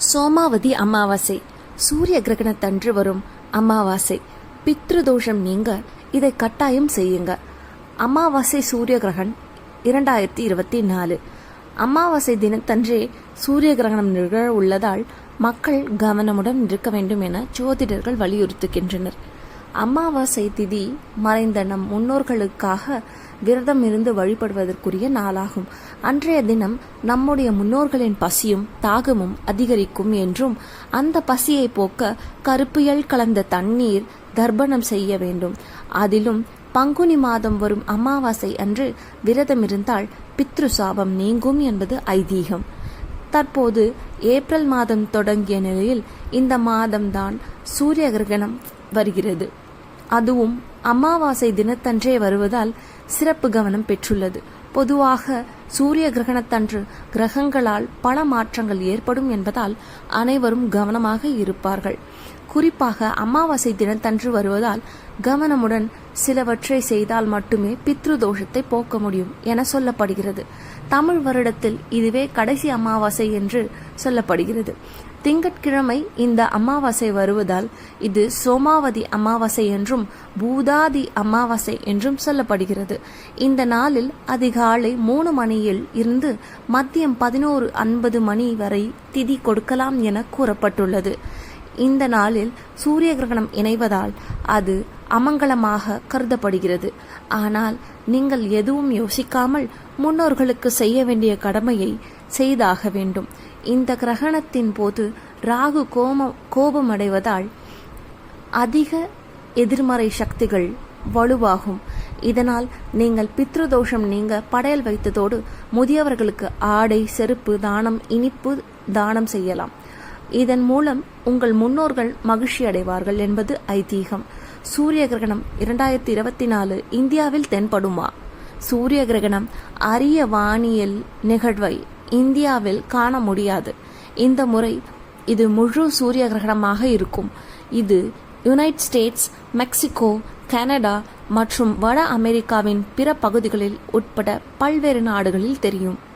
சோமாவதி அமாவாசை. சூரிய கிரகணத்தன்று வரும் அமாவாசை. பித்ருதோஷம் நீங்க இதை கட்டாயம் செய்யுங்க. அமாவாசை சூரிய கிரகணம் இரண்டாயிரத்தி இருபத்தி நாலு. அமாவாசை தினத்தன்றே சூரிய கிரகணம் நிகழ உள்ளதால் மக்கள் கவனமுடன் இருக்க வேண்டும் என ஜோதிடர்கள் வலியுறுத்துகின்றனர். அமாவாசை திதி மறைந்த நம் முன்னோர்களுக்காக விரதம் இருந்து வழிபடுவதற்குரிய நாளாகும். அன்றைய தினம் நம்முடைய முன்னோர்களின் பசியும் தாகமும் அதிகரிக்கும் என்றும் அந்த பசியை போக்க கருப்பியல் கலந்த தண்ணீர் தர்ப்பணம் செய்ய வேண்டும். அதிலும் பங்குனி மாதம் வரும் அமாவாசை அன்று விரதம் இருந்தால் பித்ரு சாபம் நீங்கும் என்பது ஐதீகம். தற்போது ஏப்ரல் மாதம் தொடங்கிய நிலையில் இந்த மாதம்தான் சூரிய கிரகணம் வருகிறது. அதுவும் அமாவாசை தினத்தன்றே வருவதால் சிறப்பு கவனம் பெற்றுள்ளது. பொதுவாக சூரிய கிரகணத்தன்று கிரகங்களால் பல மாற்றங்கள் ஏற்படும் என்பதால் அனைவரும் கவனமாக இருப்பார்கள். குறிப்பாக அமாவாசை தினத்தன்று வருவதால் கவனமுடன் சிலவற்றை செய்தால் மட்டுமே பித்ரு தோஷத்தை போக்க முடியும் என சொல்லப்படுகிறது. தமிழ் வருடத்தில் இதுவே கடைசி அமாவாசை என்று சொல்லப்படுகிறது. திங்கட்கிழமை இந்த அமாவாசை வருவதால் இது சோமாவதி அமாவாசை என்றும் பூதாதி அமாவாசை என்றும் சொல்லப்படுகிறது. இந்த நாளில் அதிகாலை மூணு மணியில் இருந்து மதியம் பதினோரு ஐம்பது மணி வரை திதி கொடுக்கலாம் என கூறப்பட்டுள்ளது. இந்த நாளில் சூரிய கிரகணம் இணைவதால் அது அமங்கலமாக கருதப்படுகிறது. ஆனால் நீங்கள் எதுவும் யோசிக்காமல் முன்னோர்களுக்கு செய்ய வேண்டிய கடமையை செய்தாக வேண்டும். இந்த கிரகணத்தின் போது ராகு கோம கோபமடைவதால் அதிக எதிர்மறை சக்திகள் வலுவாகும். இதனால் நீங்கள் பித்ருதோஷம் நீங்க படையல் வைத்ததோடு முதியவர்களுக்கு ஆடை செருப்பு தானம் இனிப்பு தானம் செய்யலாம். இதன் மூலம் உங்கள் முன்னோர்கள் மகிழ்ச்சி அடைவார்கள் என்பது ஐதீகம். சூரிய கிரகணம் இரண்டாயிரத்தி இருபத்தி நாலு இந்தியாவில் தென்படுமா? சூரிய கிரகணம் அரிய வானியல் நிகழ்வை இந்தியாவில் காண முடியாது. இந்த முறை இது முழு சூரிய கிரகணமாக இருக்கும். இது யுனைட் ஸ்டேட்ஸ் மெக்சிகோ கனடா மற்றும் வட அமெரிக்காவின் பிற பகுதிகளில் உட்பட பல்வேறு நாடுகளில் தெரியும்.